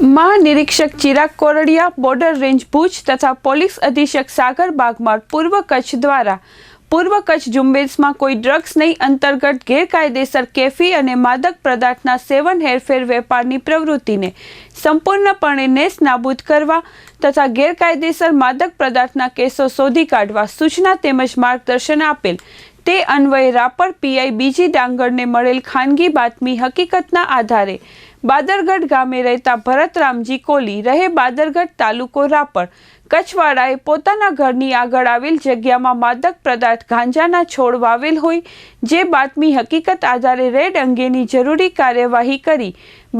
મહાનિરીક્ષક Chirag Kordiya, border range Bhuj તથા police અધિક્ષક સાગર બાગમાર પૂર્વ કચ્છ દ્વારા. પૂર્વ કચ્છ ઝુંબેશમાં કોઈ ડ્રગ્સ નહીં, અંતર્ગત ગેરકાયદેસર કેફી અને માદક પદાર્થના સેવન હેરફેર વેપારની પ્રવૃત્તિને સંપૂર્ણપણે નેસ નાબૂદ કરવા તથા ગેરકાયદેસર માદક પદાર્થના કેસો શોધી કાઢવા સૂચના તેમજ માર્ગદર્શન આપેલ. તે અન્વયે રાપર પીઆઈ બીજી ડાંગરને મળેલ ખાનગી બાતમી હકીકતના આધારે બાદરગઢ ગામે રહેતા ભરતરામજી કોલી રહે બાદરગઢ તાલુકો રાપર. કચ્છવાળાએ પોતાના ઘરની આગળ આવેલ જગ્યામાં માદક પદાર્થ ગાંજાના છોડ વાવેલ હોય, જે બાતમી હકીકત આધારે રેડ અંગેની જરૂરી કાર્યવાહી કરી.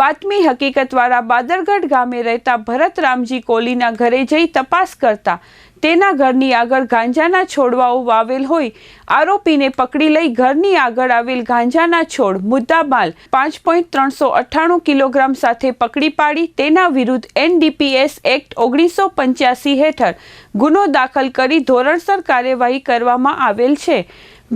બાતમી હકીકતવાળા બાદરગઢ ગામે રહેતા ભરતરામજી કોલીના ઘરે જઈ તપાસ કરતા તેના ઘરની આગળ ગાંજાના છોડવાઓ વાવેલ હોય. આરોપીને પકડી લઈ ઘરની આગળ આવેલ ગાંજાના છોડ મુદ્દામાલ પાંચ પોઈન્ટ ત્રણસો અઠ્ઠાણું કિલોગ્રામ સાથે પકડી પાડી. તેના વિરુદ્ધ એનડીપીએસ એક્ટ ઓગણીસો પંચ્યાસી હેઠળ ગુનો દાખલ કરી ધોરણસર કાર્યવાહી કરવામાં આવેલ છે.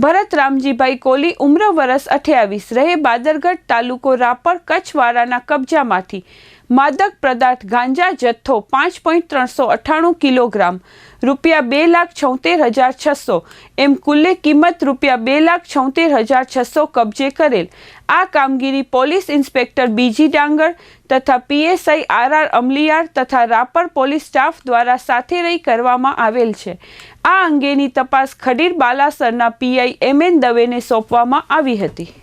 ભરત રામજીભાઈ કોલી ઉમ્ર વરસ અઠ્યાવીસ રહે બાદરગઢ તાલુકો રાપર કચ્છવાળાના કબજામાંથી માદક પદાર્થ ગાંજા જથ્થો પાંચ પોઈન્ટ ત્રણસો અઠ્ઠાણું કિલોગ્રામ, રૂપિયા બે લાખ છોતેર હજાર છસો. એમ કુલ્લે કિંમત રૂપિયા બે લાખ છોતેર હજાર છસો કબજે કરેલ. આ કામગીરી પોલીસ ઇન્સ્પેક્ટર બીજી ડાંગર તથા પીએસઆઈ આર આર અમલિયાર તથા રાપર પોલીસ સ્ટાફ દ્વારા સાથે રહી કરવામાં આવેલ છે. આ અંગેની તપાસ ખડીર બાલાસરના પીઆઈ એમ એન દવેને સોંપવામાં આવી હતી.